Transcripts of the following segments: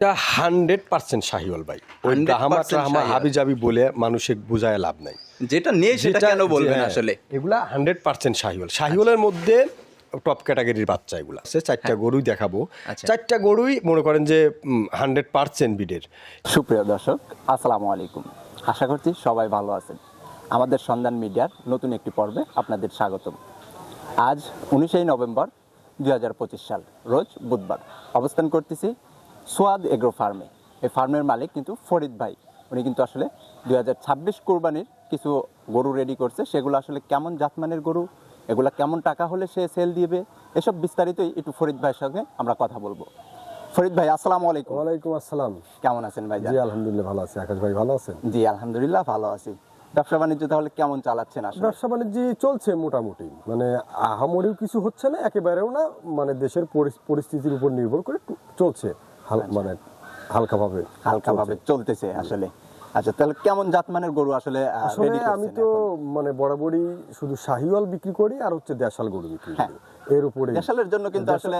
এটা hundred percent Sahiwal ভাই। ওই 100% গাহামা টাহামা হাবি জাবি বলে মানুষের বুঝায় লাভ নাই। যেটা নেই সেটা কেন বলবেন হ্যাঁ, আসলে? এগুলা হান্ড্রেড পার্সেন্ট শাহিওয়াল। শাহিওয়ালের মধ্যে টপ ক্যাটাগরির বাচ্চা এগুলা সে চারটা গরুই দেখাবো। আচ্ছা। চারটা গরুই মনে করেন যে হান্ড্রেড পার্সেন্ট বিডের সুপ্রিয় দর্শক আসসালামু আলাইকুম। আশা করছি সবাই ভালো আছেন। আমাদের সন্ধান মিডিয়ার নতুন একটি পর্বে আপনাদের স্বাগতম। আজ উনিশে নভেম্বর দুই হাজার পঁচিশ সাল রোজ বুধবার। অবস্থান করতেছি সোয়াদ এগ্রো ফার্মে। এই ফার্মের মালিক কিন্তু ফরিদ ভাই। উনি কিন্তু আসলে দুই হাজার ছাব্বিশ কোরবানির কিছু গরু রেডি করছে। সেগুলো আসলে কেমন জাতমানের গরু? এগুলা কেমন টাকা হলে সে সেল দিবে? এসব বিস্তারিতই একটু ফরিদ ভাইয়ের সঙ্গে আমরা কথা বলব। ফরিদ ভাই আসসালামু আলাইকুম। ওয়ালাইকুম আসসালাম। কেমন আছেন ভাই? জি আলহামদুলিল্লাহ ভালো আছি। আকাশ ভাই ভালো আছেন? জি আলহামদুলিল্লাহ ভালো আছি। ব্যবসা বাণিজ্য তাহলে কেমন চালাচ্ছেন আসলে? ব্যবসা বাণিজ্য চলছে মোটামুটি। মানে আহামরিও কিছু হচ্ছে না একেবারেও না। মানে দেশের পরিস্থিতির উপর নির্ভর করে চলছে। মানে হালকাভাবে হালকা ভাবে চলতেছে আসলে। আচ্ছা তাহলে কেমন জাতমানের গরু আসলে আসলে আমি তো মানে বরাবরই শুধু শাহিওয়াল বিক্রি করি আর হচ্ছে দেশাল গরু বিক্রি করি। এর উপরে দেশালের জন্য কিন্তু আসলে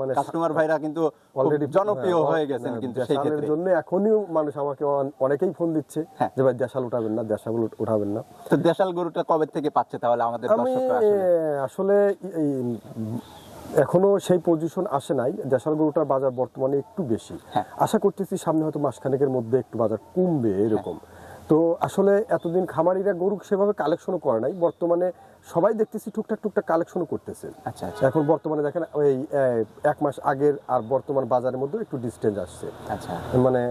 মানে কাস্টমার ভাইরা কিন্তু অলরেডি জনপ্রিয় হয়ে গেছেন কিন্তু সেই ক্ষেত্রে। জন্য এখনই মানুষ আমাকে অনেকেই ফোন দিচ্ছে হ্যাঁ। যে ভাই দেশাল উঠাবেন না দেশাল উঠাবেন না। তো দেশাল গরুটা কবে থেকে পাচ্ছে তাহলে আমাদের দর্শকরা আসলে? আসলে এখনও সেই পজিশন আসে নাই। দেশাল গরুটার বাজার বর্তমানে একটু বেশি। হ্যাঁ। আশা করতেছি সামনে হয়তো মাসখানেকের মধ্যে একটু বাজার কমবে এরকম। তো আসলে এতদিন খামারিরা গরু সেভাবে কালেকশনও করে নাই। বর্তমানে সবাই দেখতেছি টুকটাক টুকটাক কালেকশনও করতেছে। আচ্ছা আচ্ছা। এখন বর্তমানে দেখেন ওই এক মাস আগের আর বর্তমান বাজারের মধ্যে একটু ডিস্টেন্স আসছে। আচ্ছা। মানে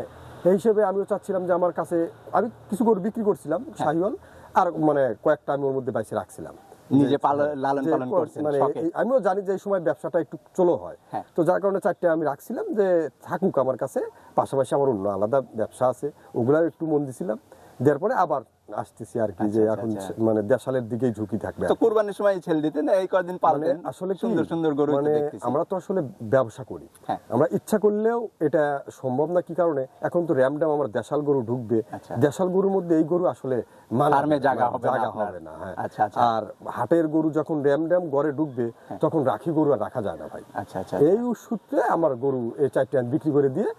এই হিসেবে আমিও চাচ্ছিলাম যে আমার কাছে আমি কিছু গরু বিক্রি করছিলাম শাহিওয়াল আর মানে কয়েকটা আমি ওর মধ্যে বাইসে রাখছিলাম। নিজে লালন পালন করছেন মানে আমিও জানি যে এই সময় ব্যবসাটা একটু চলো হয়। হ্যাঁ। তো যার কারণে চারটে আমি রাখছিলাম যে থাকুক আমার কাছে পাশাপাশি আমার অন্য আলাদা ব্যবসা আছে ওগুলা একটু মন দিছিলাম। দেওয়ার পরে আবার আসতেছি আর কি যে আচ্ছা, এখন আচ্ছা। মানে দেশালের দিকেই ঝুঁকি থাকবে তো কুরবানির সময় ছেল দিতেন এই কদিন মানে পালতেন? আসলে সুন্দর সুন্দর গরু মানে আমরা তো আসলে ব্যবসা করি। হ্যাঁ। আমরা ইচ্ছা করলেও এটা সম্ভব না কি কারণে? এখন তো আমার দেশাল গরু ঢুকবে। আচ্ছা। দেশাল গরুর মধ্যে এই গরু আসলে ফার্মে জায়গা হবে জায়গা হবে না হ্যাঁ। আচ্ছা, আচ্ছা। আর হাটের গরু যখন র্যাম ড্যাম ঘরে ঢুকবে তখন রাখি গরু আর রাখা যায় না ভাই। আচ্ছা আচ্ছা এই সূত্রে আমার গরু এই চারটে বিক্রি করে দিয়ে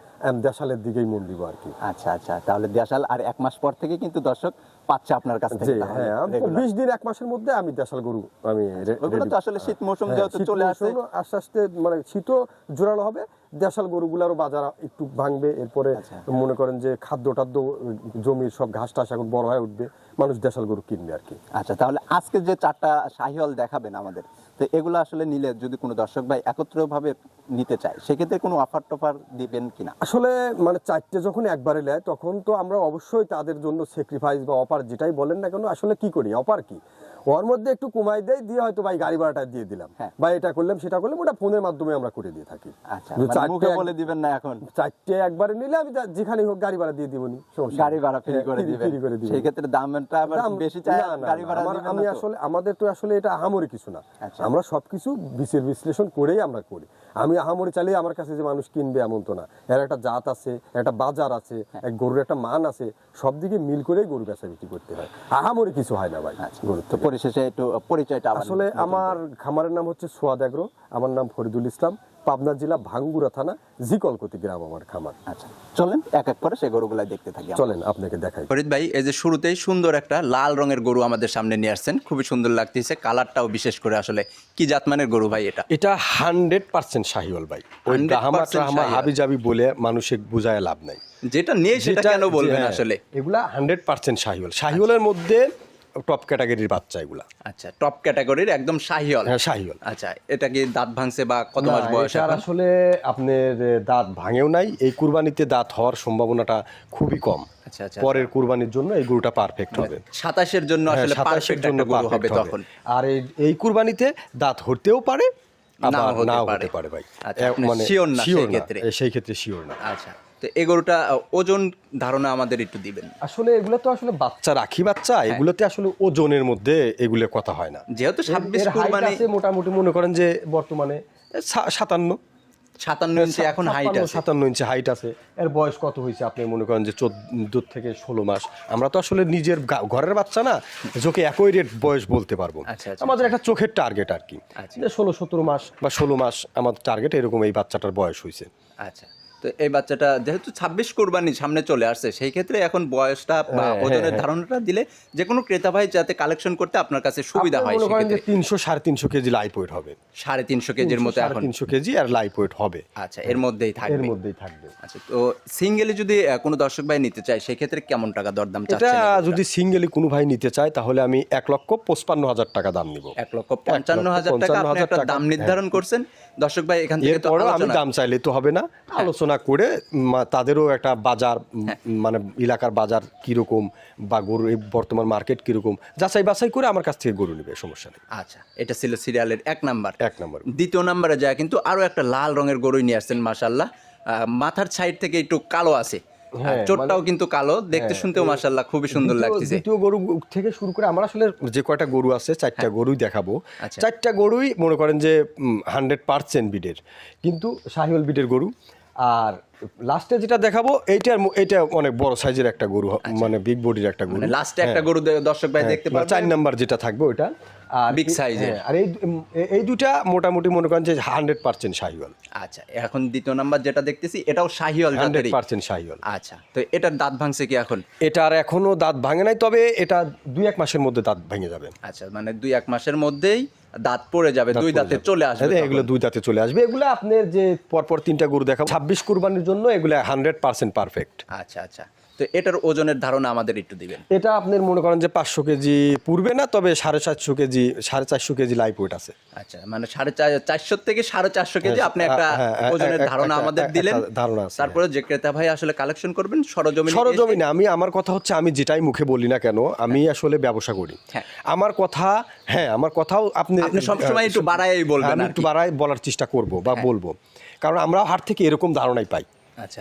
দেশালের দিকেই মন দিব আর কি আচ্ছা আচ্ছা তাহলে দেশাল আর এক মাস পর থেকে কিন্তু দর্শক পাচ্ছে আপনার কাছ থেকে হ্যাঁ। বিশ দিন এক মাসের মধ্যে আমি দেশাল গরু আমি ওগুলো তো আসলে শীত মৌসুম হ্যাঁ, যেহেতু চলে আসে আস্তে আস্তে মানে শীতও জোরালো হবে দেশাল গরুগুলারও বাজার একটু ভাঙবে এরপরে আচ্ছা। মনে করেন যে খাদ্য টাদ্য জমির সব ঘাস টাস এখন বড় হয়ে উঠবে মানুষ দেশাল গরু কিনবে আর কি আচ্ছা তাহলে আজকে যে চারটা শাহিওয়াল দেখাবেন আমাদের তো এগুলো আসলে নিলে যদি কোনো দর্শক ভাই একত্রভাবে নিতে চায়, সেক্ষেত্রে কোনো অফার টফার দিবেন কিনা? আসলে মানে চারটে যখন একবারে নেয়, তখন তো আমরা অবশ্যই তাদের জন্য স্যাক্রিফাইস বা অপার যেটাই বলেন না কেন, আসলে কি করি? অপার কি? ওর মধ্যে একটু কমাই দেয় দিয়ে হয়তো ভাই গাড়ি ভাড়াটা দিয়ে দিলাম। হ্যাঁ। বা এটা করলাম সেটা করলাম ওটা ফোনের মাধ্যমে আমরা করে দিয়ে থাকি। আচ্ছা মানে চারটে বলে দিবেন না এখন? চারটে একবারে নিলে আমি যেখানে হোক গাড়ি ভাড়া দিয়ে দিবনি গাড়ি ভাড়া ফ্রি হ্যাঁ, করে দিবেন। free করে দিবেন। সেই ক্ষেত্রে দামটা আবার বেশি না, গাড়ি ভাড়া আমি আসলে আমাদের তো আসলে এটা আহামরি কিছু না। আচ্ছা। আমরা সবকিছু বিচার বিশ্লেষণ করেই আমরা করি। আমি আহামরি চালিয়ে আমার কাছে যে মানুষ কিনবে এমন তো না। এর একটা জাত আছে একটা বাজার আছে হ্যাঁ। এক গরুর একটা মান আছে সব দিকে মিল করেই গরু বেচা বিক্রি করতে হয়। আহামরি কিছু হয় না ভাই গরুর তো থেকে। পরিশেষে একটু পরিচয়টা আসলে আমার খামারের নাম হচ্ছে সোয়াদ এগ্রো আমার নাম ফরিদুল ইসলাম পাবনা জেলা ভাঙ্গুরা থানা জিকলকতি গ্রাম আমার খামার। আচ্ছা চলেন এক এক করে সেই গরুগুলা দেখতে থাকি চলেন আপনাকে দেখাই। ফরিদ ভাই এই যে শুরুতেই সুন্দর একটা লাল রঙের গরু আমাদের সামনে নিয়ে আসছেন খুবই সুন্দর লাগতেছে কালারটাও বিশেষ করে আসলে কি জাতমানের গরু ভাই এটা? এটা হান্ড্রেড পার্সেন্ট শাহিওয়াল ভাই। ওই 100% গাহামা টাহামা শাহিওয়াল। হাবি জাবি বলে মানুষের বুঝায় লাভ নাই। যেটা নিয়ে সেটা কেন বলবেন হ্যাঁ, আসলে? এগুলা হান্ড্রেড পার্সেন্ট শাহিওয়াল। শাহিওয়ালের মধ্যে টপ ক্যাটাগরির বাচ্চা এগুলা। আচ্ছা টপ ক্যাটাগরির একদম শাহিওয়াল। হ্যাঁ শাহিওয়াল। আচ্ছা এটা কি দাঁত ভাঙছে বা কত মাস বয়স এখন? আসলে আপনার দাঁত ভাঙেও নাই। এই কুরবানিতে দাঁত হওয়ার সম্ভাবনাটা খুবই কম। আচ্ছা আচ্ছা। পরের কুরবানির জন্য এই গরুটা পারফেক্ট হবে। সাতাশের জন্য হ্যাঁ, আসলে 27 পারফেক্ট জন্য গরু হবে তখন। আর এই এই কুরবানিতে দাঁত হতেও পারে আবার হতে নাও পারে। হতে পারে ভাই। আচ্ছা, এ, মানে sure না সেই ক্ষেত্রে। সেই ক্ষেত্রে শিওর না। আচ্ছা। তো এই গরুটা ওজন ধারণা আমাদের একটু দিবেন। আসলে এগুলো তো আসলে বাচ্চা। রাখি বাচ্চা এগুলোতে আসলে ওজনের মধ্যে এগুলো কথা হয় না। যেহেতু ছাব্বিশ আছে মোটামুটি মনে করেন যে বর্তমানে সাতান্ন। সাতান্ন ইঞ্চি এখন হাইট আছে। সাতান্ন ইঞ্চি হাইট আছে। এর বয়স কত হয়েছে আপনি মনে করেন যে চোদ্দ থেকে ষোলো মাস? আমরা তো আসলে নিজের ঘরের বাচ্চা না যোকে একই রেট বয়স বলতে পারব। আচ্ছা, আচ্ছা, আমাদের একটা চোখের টার্গেট আর কি। আচ্ছা। ষোলো সতেরো মাস বা ষোলো মাস আমাদের টার্গেট এরকম এই বাচ্চাটার বয়স হয়েছে। আচ্ছা। তো এই বাচ্চাটা যেহেতু ছাব্বিশ কোরবানি সামনে চলে আসছে সেই ক্ষেত্রে এখন বয়সটা বা হ্যাঁ, ওজনের হ্যাঁ। ধারণাটা দিলে যে কোনো ক্রেতা ভাই যাতে কালেকশন করতে আপনার কাছে সুবিধা হয় তিনশো সাড়ে তিনশো কেজি লাইফ ওয়েট হবে। সাড়ে তিনশো কেজির মতো এখন। তিনশো কেজি আর লাইফ ওয়েট হবে। আচ্ছা এর মধ্যেই থাকবে। এর মধ্যেই থাকবে। আচ্ছা তো সিঙ্গেলি যদি কোনো দর্শক ভাই নিতে চায় সেক্ষেত্রে কেমন টাকা দরদাম এটা যদি সিঙ্গেলি কোনো ভাই নিতে চায় তাহলে আমি এক লক্ষ পঁচপান্ন হাজার টাকা দাম নিব। এক লক্ষ পঞ্চান্ন হাজার টাকা আপনি একটা টাকা, দাম নির্ধারণ করছেন। দর্শক ভাই এখান থেকে তো আমি দাম চাইলে তো হবে না। আলোচনা করে তাদেরও একটা বাজার হ্যাঁ। মানে এলাকার বাজার কীরকম বা গরু বর্তমান মার্কেট কীরকম যাচাই বাছাই করে আমার কাছ থেকে গরু নেবে সমস্যা নেই। আচ্ছা এটা ছিল সিরিয়ালের এক নাম্বার। এক নাম্বার। দ্বিতীয় নাম্বারে যায় কিন্তু আরও একটা লাল রঙের গরুই নিয়ে আসছেন মাসাল্লাহ মাথার সাইড থেকে একটু কালো আছে। হ্যাঁ, চোটটাও কিন্তু কালো। দেখতে শুনতেও মাসাল্লাহ খুবই সুন্দর লাগতেছে দ্বিতীয় গরু থেকে শুরু করে আমার আসলে যে কয়টা গরু আছে চারটা গরুই দেখাবো। আচ্ছা। চারটা গরুই মনে করেন যে হান্ড্রেড পার্সেন্ট বিডের। কিন্তু শাহিওল বিডের গরু। আর লাস্টে যেটা দেখাবো এইটার এটা অনেক বড় সাইজের একটা গরু মানে বিগ বডির একটা গরু। মানে লাস্টে একটা গরু দর্শক ভাই দেখতে হ্যাঁ, চার নাম্বার যেটা থাকবে ওইটা। আর। হ্যাঁ, আর এই দু- উম, এ- এই দুটা মোটামুটি মনে করেন যে হান্ড্রেড পার্সেন্ট শাহিওয়াল। আচ্ছা এখন দ্বিতীয় নাম্বার যেটা দেখতেছি এটাও শাহিওয়াল হান্ড্রেড পার্সেন্ট শাহিওয়াল। আচ্ছা তো এটার দাঁত ভাঙছে কি এখন? এটার এখনও দাঁত ভাঙে নাই তবে এটা দুই এক মাসের মধ্যে দাঁত ভেঙে যাবে। আচ্ছা মানে দুই এক মাসের মধ্যেই দাঁত পড়ে যাবে দুই দাঁতে চলে আসবে এগুলো দুই দাঁতে চলে আসবে। এগুলো আপনার যে পরপর তিনটা গরু দেখাবো ছাব্বিশ কুরবানির জন্য এগুলো হান্ড্রেড পার্সেন্ট পারফেক্ট। আচ্ছা আচ্ছা। তো এটার ওজনের ধারণা আমাদের একটু দিবেন। এটা আপনার মনে করেন যে পাঁচশো কেজি পূর্বে না তবে সাড়ে সাতশো কেজি সাড়ে চারশো কেজি লাইফ ওয়েট আছে। আচ্ছা মানে সাড়ে চার- চারশো থেকে সাড়ে চারশো কেজি হ্যাঁ, আপনি একটা হ্যাঁ, হ্যাঁ, ওজনের ধারণা আমাদের দিলেন। ধারণা তারপরে যে ক্রেতা ভাই আসলে কালেকশন করবেন সরজমিনে এসে- সরজমিনে আমি আমার কথা হচ্ছে আমি যেটাই মুখে বলি না কেন আমি আসলে ব্যবসা করি। হ্যাঁ। আমার কথা হ্যাঁ আমার কথাও আপনি আপনি সবসময় একটু বাড়াই বলবেন একটু। বাড়াই বলার চেষ্টা করব বা বলব। কারণ আমরাও হাট থেকে এরকম ধারণাই পাই।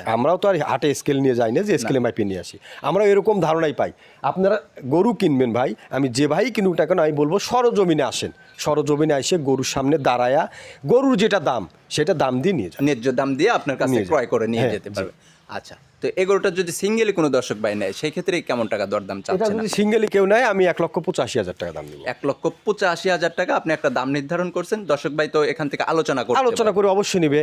আমরাও তো আর হাটে স্কেল নিয়ে যাই না যে স্কেলে মাইপে নিয়ে আসি। আমরা এরকম ধারণাই পাই। আপনারা গরু কিনবেন ভাই আমি যে ভাই কিনুক না কেন আমি বলব সরজমিনে আসেন। সরজমিনে এসে গরুর সামনে দাঁড়ায়া গরুর যেটা দাম সেটা দাম দিয়ে নিয়ে যান। ন্যায্য দাম দিয়ে আপনার কাছে ক্রয় করে নিয়ে হ্যাঁ, যেতে পারবে। আচ্ছা তো এগারোটা যদি সিঙ্গেলি কোনো দর্শক ভাই নেয় সেই ক্ষেত্রে কেমন টাকা দরদাম চাচ্ছেন যদি সিঙ্গেলি কেউ নেয় আমি এক লক্ষ পঁচাশি হাজার টাকা দাম দিব। এক লক্ষ পঁচাশি হাজার টাকা আপনি একটা দাম নির্ধারণ করছেন। দর্শক ভাই তো এখান থেকে আলোচনা করে আলোচনা করে অবশ্যই নিবে।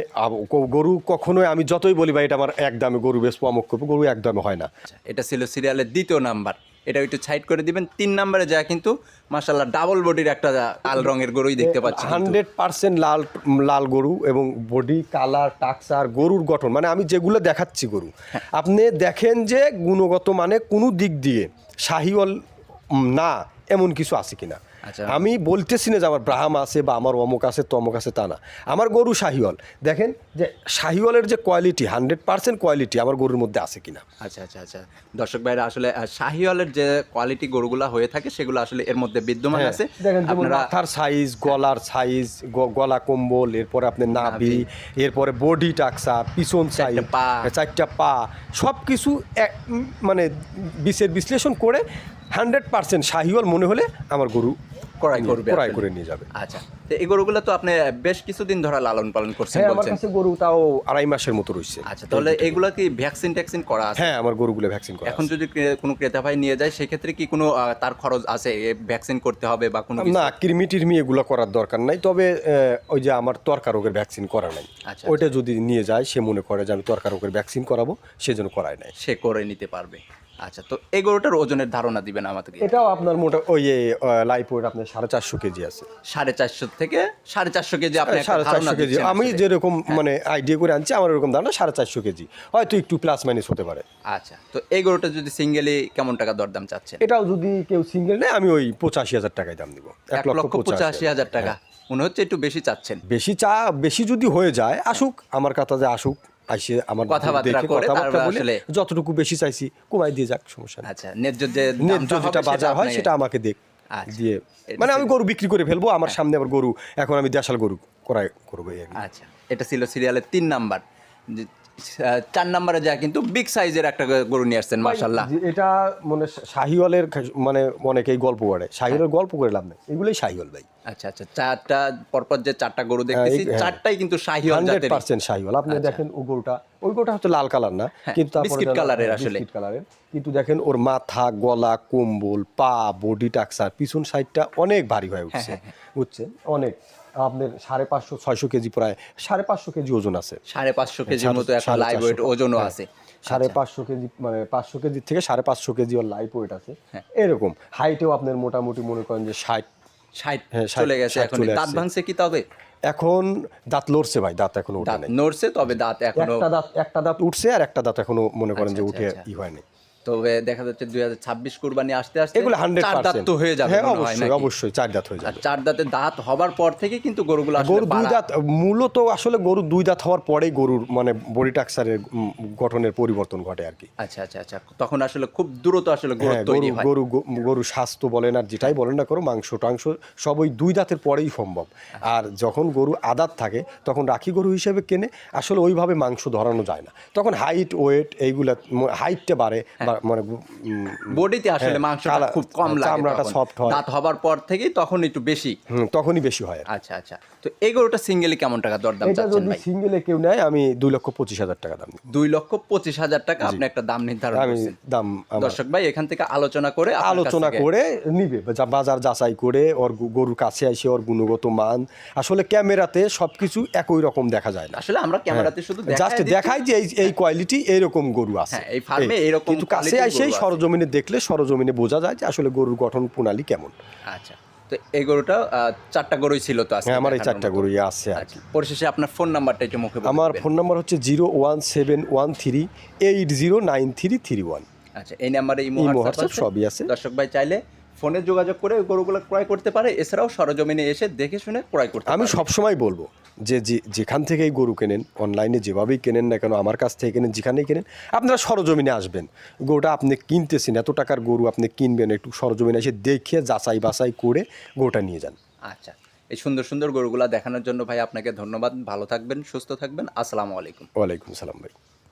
গরু কখনোই আমি যতই বলি ভাই এটা আমার এক দামে গরু বেশ অমুক করব গরু এক দামে হয় না। আচ্ছা, এটা ছিল সিরিয়ালের দ্বিতীয় নাম্বার। এটা একটু সাইড করে দিবেন তিন নাম্বারে যা কিন্তু মাশাল্লাহ ডাবল বডির একটা লাল রঙের গরুই দেখতে পাচ্ছি হান্ড্রেড পার্সেন্ট লাল লাল গরু এবং বডি কালার টাকসার গরুর গঠন মানে আমি যেগুলো দেখাচ্ছি গরু হ্যাঁ। আপনি দেখেন যে গুণগত মানে কোনো দিক দিয়ে শাহিওয়াল না এমন কিছু আছে কিনা। আমি বলতেছি না যে আমার ব্রাহাম আছে বা আমার অমুক আছে তমুক আছে তা না। আমার গরু শাহিওয়াল। দেখেন যে শাহিওয়ালের যে কোয়ালিটি হান্ড্রেড পার্সেন্ট কোয়ালিটি আমার গরুর মধ্যে আছে কিনা। আচ্ছা আচ্ছা আচ্ছা। দর্শক ভাইরা আসলে শাহিওয়ালের যে কোয়ালিটি গরুগুলা হয়ে থাকে সেগুলো আসলে এর মধ্যে বিদ্যমান হ্যাঁ, আছে। মাথার সাইজ গলার সাইজ গলা কম্বল এরপরে আপনি নাভি। এরপরে বডি টাকসা পিছন সাইজ পা। চারটা পা সব কিছু এক মানে বিশের বিশ্লেষণ করে হান্ড্রেড পার্সেন্ট শাহিওয়াল মনে হলে আমার গরু ক্রয় করবে ক্রয় করে নিয়ে যাবে। আচ্ছা তো এই গরুগুলো তো আপনি বেশ কিছুদিন ধরে লালন পালন করছেন হ্যাঁ আমার কাছে গরু তাও আড়াই মাসের মতো রয়েছে আচ্ছা তাহলে এগুলো কি ভ্যাকসিন ট্যাকসিন করা আছে? হ্যাঁ আমার গরুগুলো ভ্যাকসিন করা এখন যদি কোনো ক্রেতা ভাই নিয়ে যায় সেক্ষেত্রে কি কোনো তার খরচ আছে ভ্যাকসিন করতে হবে বা কোনো না কৃমি টিরমি এগুলো করার দরকার নাই। তবে ওই যে আমার তরকা রোগের ভ্যাকসিন করা নাই। আচ্ছা, ওইটা যদি নিয়ে যায় সে মনে করে যে আমি তরকা রোগের ভ্যাকসিন করাবো সেজন্য করায় নাই সে করে নিতে পারবে। আচ্ছা তো এই গরুটার ওজনের ধারণা দিবেন আমাদেরকে। এটাও আপনার মোটা ওই লাইফ আপনার সাড়ে চারশো কেজি আছে। সাড়ে চারশো থেকে সাড়ে চারশো কেজি আপনি একটা সাড়ে চারশো কেজি। আমি যেরকম মানে আইডিয়া করে আনছি আমার এরকম না সাড়ে চারশো কেজি। হয়তো একটু প্লাস মাইনাস হতে পারে। আচ্ছা তো এই গরুটা যদি সিঙ্গেলি কেমন টাকা দরদাম চাচ্ছে এটাও যদি কেউ সিঙ্গেল নেয় আমি ওই পঁচাশি হাজার টাকায় দাম দিব। এক লক্ষ পঁচাশি হাজার টাকা। মনে হচ্ছে একটু বেশি চাচ্ছেন। বেশি চা বেশি যদি হয়ে যায় আসুক আমার কথা যে আসুক আসে আমার কথাবার্তা করে কথাবার্তা বলে যতটুকু বেশি চাইছি কমাই দিয়ে যাক সমস্যা আচ্ছা ন্যায্য যে ন্যায্য যেটা বাজার হয় সেটা আমাকে দেখ আচ্ছা। দিয়ে মানে আমি গরু বিক্রি করে ফেলব আমার সামনে আবার গরু এখন আমি দেশাল গরু করাই করব। আচ্ছা এটা ছিল সিরিয়ালের তিন নাম্বার চার নাম্বারে যা কিন্তু বিগ সাইজের একটা গরু নিয়ে আসছেন মাশাল্লাহ এটা মানে শাহিওয়ালের মানে অনেকেই গল্প করে শাহিওয়ালের গল্প করে লাভ নেই এগুলোই শাহিওয়াল ভাই। আচ্ছা আচ্ছা চারটা পরপর যে চারটা গরু দেখতেছি হ্যাঁ। চারটাই কিন্তু শাহিওয়াল জাতের পার্সেন্ট শাহিওয়াল। আপনি দেখেন ও গরুটা ওই গরুটা হচ্ছে লাল কালার না কিন্তু বিস্কিট কালারের হ্যাঁ, আসলে। বিস্কিট কালারের। কিন্তু দেখেন ওর মাথা গলা কম্বল পা বডি টাকসার পিছন সাইডটা অনেক ভারী হয়ে উঠছে হ্যাঁ, বুঝছেন? অনেক। আপনার সাড়ে পাঁচশো ছয়শো কেজি প্রায় সাড়ে পাঁচশো কেজি ওজন আছে। সাড়ে পাঁচশো কেজির মতো একটা লাইভ ওয়েট ওজনও হ্যাঁ। আছে। সাড়ে আচ্ছা। পাঁচশো কেজি মানে পাঁচশো কেজি থেকে সাড়ে পাঁচশো কেজি ওর লাইফ ওয়েট আছে। হ্যাঁ। এরকম। হাইটেও আপনার মোটামুটি মনে করেন যে ষাট। ষাট হ্যাঁ, চলে গেছে এখন। দাঁত ভাঙছে কি তবে? এখন দাঁত লড়ছে ভাই দাঁত এখনও উঠে নড়ছে তবে দাঁত এখনও একটা দাঁত একটা দাঁত উঠছে আর একটা দাঁত এখনও মনে করেন যে আচ্ছা, উঠে আচ্ছা, ই হয়নি তবে দেখা যাচ্ছে দুই হাজার ছাব্বিশ কুরবানি আসতে আসতে এগুলো হান্ড্রেড চার দাঁত তো হয়ে যাবে হ্যাঁ অবশ্যই অবশ্যই চার দাঁত হয়ে যাবে। চার দাঁতে দাঁত হবার পর থেকে কিন্তু গরুগুলো গরু দুই দাঁত মূলত আসলে গরু দুই দাঁত হওয়ার পরেই গরুর মানে বডি টাক্সারের গঠনের পরিবর্তন ঘটে আর কি। আচ্ছা আচ্ছা আচ্ছা। তখন আসলে খুব দ্রুত আসলে গ্রোথ হ্যাঁ তৈরি গরু হয়। গরু গরু স্বাস্থ্য বলেন আর যেটাই বলেন না করো মাংস টাংস সব ওই দুই দাঁতের পরেই সম্ভব। আর যখন গরু আদাত থাকে তখন রাখি গরু হিসেবে কেনে আসলে ওইভাবে মাংস ধরানো যায় না। তখন হাইট ওয়েট এইগুলা হাইটটা বাড়ে মানে বডিতে আসলে হ্যাঁ, মাংসটা খুব কম লাগে চামড়াটা soft হয়। দাঁত হবার পর তখন একটু বেশি। তখনই বেশি হয় আচ্ছা আচ্ছা। তো এই গরুটা সিঙ্গেলি কেমন টাকা দরদাম এটা যদি সিঙ্গেলে কেউ নেয় আমি দুই লক্ষ পঁচিশ হাজার টাকা দাম। দুই লক্ষ পঁচিশ হাজার টাকা আপনি একটা দাম নির্ধারণ করছেন। দাম দর্শক ভাই এখান থেকে আলোচনা করে আলোচনা করে নিবে বাজার যাচাই করে ওর গরুর কাছে আসে ওর গুণগত মান। আসলে ক্যামেরাতে সবকিছু একই রকম দেখা যায় না। আসলে আমরা ক্যামেরাতে শুধু জাস্ট দেখাই যে এই কোয়ালিটি এইরকম গরু আছে। হ্যাঁ, এই ফার্মে এই। কাছে quality-র আসেই সরজমিনে দেখলে সরজমিনে বোঝা যায় যে আসলে গরুর গঠন প্রণালী কেমন। আচ্ছা তো এই গরুটা চারটা গরুই ছিল তো আজকে হ্যাঁ আমার এই চারটা গরুই আছে আচ্ছা পরিশেষে আপনার ফোন নাম্বারটা একটু মুখে আমার ফোন নাম্বার হচ্ছে zero one seven one three eight zero nine three three one. আচ্ছা এই নাম্বারে ইমো হোয়াটসঅ্যাপ সবই আছে। দর্শক ভাই চাইলে ফোনে যোগাযোগ করে গরুগুলো ক্রয় করতে পারে। এছাড়াও সরজমিনে এসে দেখে শুনে ক্রয় করতে আমি সবসময় বলব যে যে- যেখান থেকেই গরু কেনেন অনলাইনে যেভাবেই কেনেন না কেন আমার কাছ থেকে কেনেন যেখানেই কেনেন আপনারা সরজমিনে আসবেন। গরুটা আপনি কিনতেছেন এত টাকার গরু আপনি কিনবেন একটু সরজমিনে এসে দেখে যাচাই বাছাই করে গরুটা নিয়ে যান। আচ্ছা এই সুন্দর সুন্দর গরুগুলা দেখানোর জন্য ভাই আপনাকে ধন্যবাদ। ভালো থাকবেন সুস্থ থাকবেন। আসসালামু আলাইকুম। ওয়ালাইকুম সালাম ভাই।